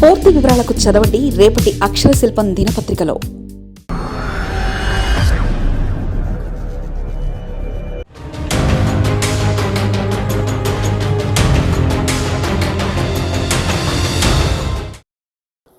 పూర్తి వివరాలకు చదవండి రేపటి అక్షర శిల్పం దినపత్రికలో.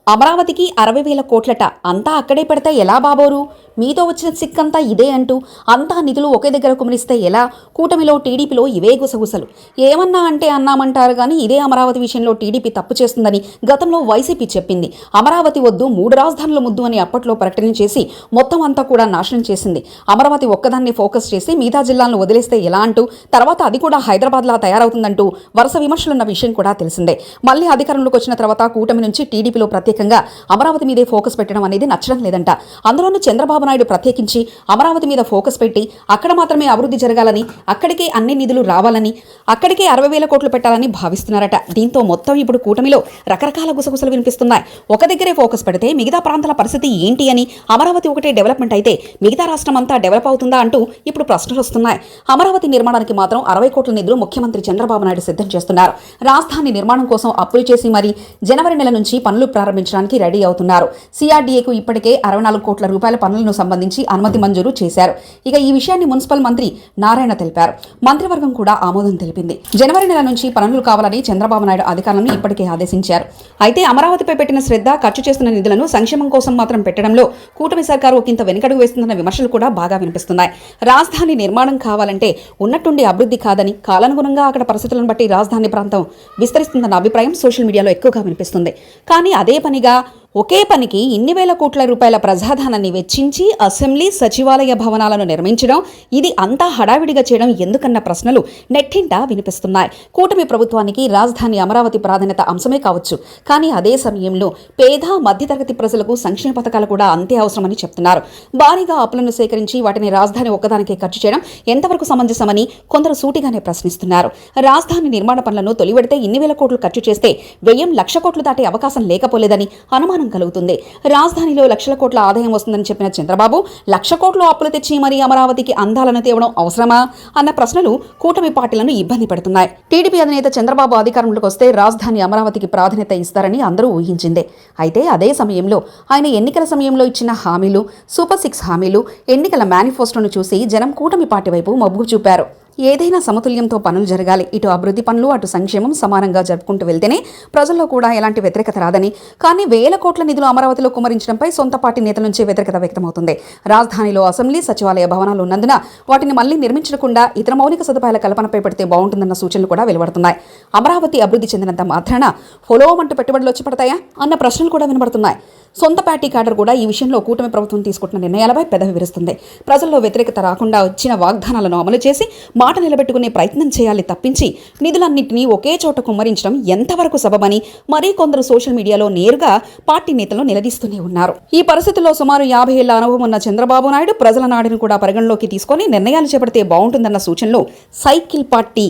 అమరావతికి అరవై వేల కోట్లట అంతా అక్కడే పెడితే ఎలా బాబోరు? మీతో వచ్చిన సిక్కంతా ఇదే అంటూ అంతా నిధులు ఒకే దగ్గర కుమరిస్తే ఎలా? కూటమిలో టీడీపీలో ఇవే గుసగుసలు. ఏమన్నా అంటే అన్నామంటారు కానీ ఇదే అమరావతి విషయంలో టీడీపీ తప్పు చేస్తుందని గతంలో వైసీపీ చెప్పింది. అమరావతి వద్దు మూడు రాజధానుల ముద్దు అని అప్పట్లో ప్రకటన చేసి మొత్తం అంతా కూడా నాశనం చేసింది. అమరావతి ఒక్కదాన్ని ఫోకస్ చేసి మిగతా జిల్లాలను వదిలేస్తే ఎలా అంటూ తర్వాత అది కూడా హైదరాబాద్లా తయారవుతుందంటూ వరుస విమర్శలున్న విషయం కూడా తెలిసిందే. మళ్ళీ అధికారంలోకి వచ్చిన తర్వాత కూటమి నుంచి టీడీపీలో ప్రత్యేకంగా అమరావతి మీదే ఫోకస్ పెట్టడం అనేది నచ్చడం లేదంట. అందులోనూ చంద్రబాబు నాయుడు ప్రత్యేకించి అమరావతి మీద ఫోకస్ పెట్టి అక్కడ మాత్రమే అభివృద్ధి జరగాలని అక్కడికే అన్ని నిధులు రావాలని అక్కడికే అరవై వేల కోట్లు పెట్టాలని భావిస్తున్నారట. దీంతో మొత్తం ఇప్పుడు కూటమిలో రకరకాల గుసగుసలు వినిపిస్తున్నాయి. ఒక దగ్గరే ఫోకస్ పెడితే మిగతా ప్రాంతాల పరిస్థితి ఏంటి అని అమరావతి ఒకటే డెవలప్మెంట్ అయితే మిగతా రాష్ట్రం అంతా డెవలప్ అవుతుందా అంటూ ఇప్పుడు ప్రశ్నలు వస్తున్నాయి. అమరావతి నిర్మాణానికి మాత్రం అరవై కోట్ల నిధులు ముఖ్యమంత్రి చంద్రబాబు నాయుడు సిద్ధం చేస్తున్నారు. రాజధాని నిర్మాణం కోసం అప్పులు చేసి మరి జనవరి నెల నుంచి పనులు ప్రారంభించడానికి రెడీ అవుతున్నారు. సిఆర్డీఏకు ఇప్పటికే అరవై నాలుగు కోట్ల రూపాయల పనులను సంబంధించి అనుమతి మంజూరు చేశారు. ఇక ఈ విషయాన్ని మున్సిపల్ మంత్రి నారాయణ తెలిపారు. మంత్రివర్గం కూడా ఆమోదం తెలిపింది. జనవరి నెల నుంచి పనులు కావాలని చంద్రబాబు నాయుడు అధికారులను ఇప్పటికే ఆదేశించారు. అయితే అమరావతిపై పెట్టిన శ్రద్ధ ఖర్చు చేస్తున్న నిధులను సంక్షేమం కోసం మాత్రం పెట్టడంలో కూటమి సర్కారు ఒకంత వెనుకడుగు వేస్తుందన్న విమర్శలు కూడా బాగా వినిపిస్తున్నాయి. రాజధాని నిర్మాణం కావాలంటే ఉన్నట్టుండి అభివృద్ధి కాదని కాలానుగుణంగా అక్కడ పరిస్థితులను బట్టి రాజధాని ప్రాంతం విస్తరిస్తుందన్న అభిప్రాయం సోషల్ మీడియాలో ఎక్కువగా వినిపిస్తుంది. కానీ అదే పనిగా ఒకే పనికి ఇన్ని వేల కోట్ల రూపాయల ప్రజాధనాన్ని వెచ్చించి అసెంబ్లీ సచివాలయ భవనాలను నిర్మించడం ఇది అంతా హడావిడిగా చేయడం ఎందుకన్న ప్రశ్నలు నెట్టింట వినిపిస్తున్నాయి. కూటమి ప్రభుత్వానికి రాజధాని అమరావతి ప్రాధాన్యత అంశమే కావచ్చు. కానీ అదే సమయంలో పేద మధ్యతరగతి ప్రజలకు సంక్షేమ పథకాలు కూడా అంతే అవసరమని చెప్తున్నారు. భారీగా అప్పులను సేకరించి వాటిని రాజధాని ఒక్కదానికే ఖర్చు చేయడం ఎంతవరకు సమంజసమని కొందరు సూటిగానే ప్రశ్నిస్తున్నారు. రాజధాని నిర్మాణ పనులను తొలివెడితే ఇన్ని వేల కోట్లు ఖర్చు చేస్తే వ్యయం లక్ష కోట్లు దాటే అవకాశం లేకపోలేదని అనుమానం కలుగుతుంది. రాజధానిలో లక్షల కోట్ల ఆదాయం వస్తుందని చెప్పిన చంద్రబాబు లక్ష కోట్లు అప్పులు తెచ్చి మరీ అమరావతికి అందాలను తేవడం అవసరమా? అన్న ప్రశ్నలు కూటమి పార్టీలను ఇబ్బంది పెడుతున్నాయి. టీడీపీ అధినేత చంద్రబాబు అధికారంలోకి వస్తే రాజధాని అమరావతికి ప్రాధాన్యత ఇస్తారని అందరూ ఊహించిందే. అయితే అదే సమయంలో ఆయన ఎన్నికల సమయంలో ఇచ్చిన హామీలు సూపర్ సిక్స్ హామీలు ఎన్నికల మేనిఫెస్టోను చూసి జనం కూటమి పార్టీ వైపు మొగ్గు చూపారు. ఏదైనా సమతుల్యంతో పనులు జరగాలి. ఇటు అభివృద్ధి పనులు అటు సంక్షేమం సమానంగా జరుపుకుంటూ వెళ్తేనే ప్రజల్లో కూడా ఎలాంటి వ్యతిరేకత రాదని. కానీ వేల కోట్ల నిధులు అమరావతిలో కుమరించడంపై సొంత పార్టీ నేతల నుంచి వ్యతిరేకత వ్యక్తమవుతుంది. రాజధానిలో అసెంబ్లీ సచివాలయ భవనాలు ఉన్నందున వాటిని మళ్ళీ నిర్మించకుండా ఇతర మౌలిక సదుపాయాల కల్పనపై పెడితే బాగుంటుందన్న సూచనలు కూడా వెలువడుతున్నాయి. అమరావతి అభివృద్ధి చెందినంత మాత్రాన పొలోమంటూ పెట్టుబడులు వచ్చి పడతాయా? అన్న ప్రశ్నలు కూడా వినబడుతున్నాయి. సొంత పార్టీ క్యాడర్ కూడా ఈ విషయంలో కూటమి ప్రభుత్వం తీసుకుంటున్న నిర్ణయాలపై పెదవి విరుస్తుంది. ప్రజల్లో వ్యతిరేకత రాకుండా వచ్చిన వాగ్దానాలను అమలు చేసి మాట నిలబెట్టుకునే ప్రయత్నం చేయాలి తప్పించి నిధులన్నింటినీ ఒకే చోట కుమ్మరించడం ఎంతవరకు సబబని మరీ కొందరు సోషల్ మీడియాలో నేరుగా పార్టీ నేతలను నిలదీస్తూనే ఉన్నారు. ఈ పరిస్థితుల్లో సుమారు యాభై ఏళ్ళ అనుభవం ఉన్న చంద్రబాబు నాయుడు ప్రజల నాడిని కూడా పరిగణలోకి తీసుకొని నిర్ణయాలు చేపడితే బాగుంటుందన్న సూచనలు సైకిల్ పార్టీ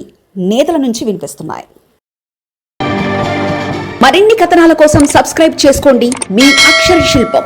నేతల నుంచి వినిపిస్తున్నాయి. మరిన్ని కథనాల కోసం సబ్స్క్రైబ్ చేసుకోండి. మీ అక్షర శిల్పం.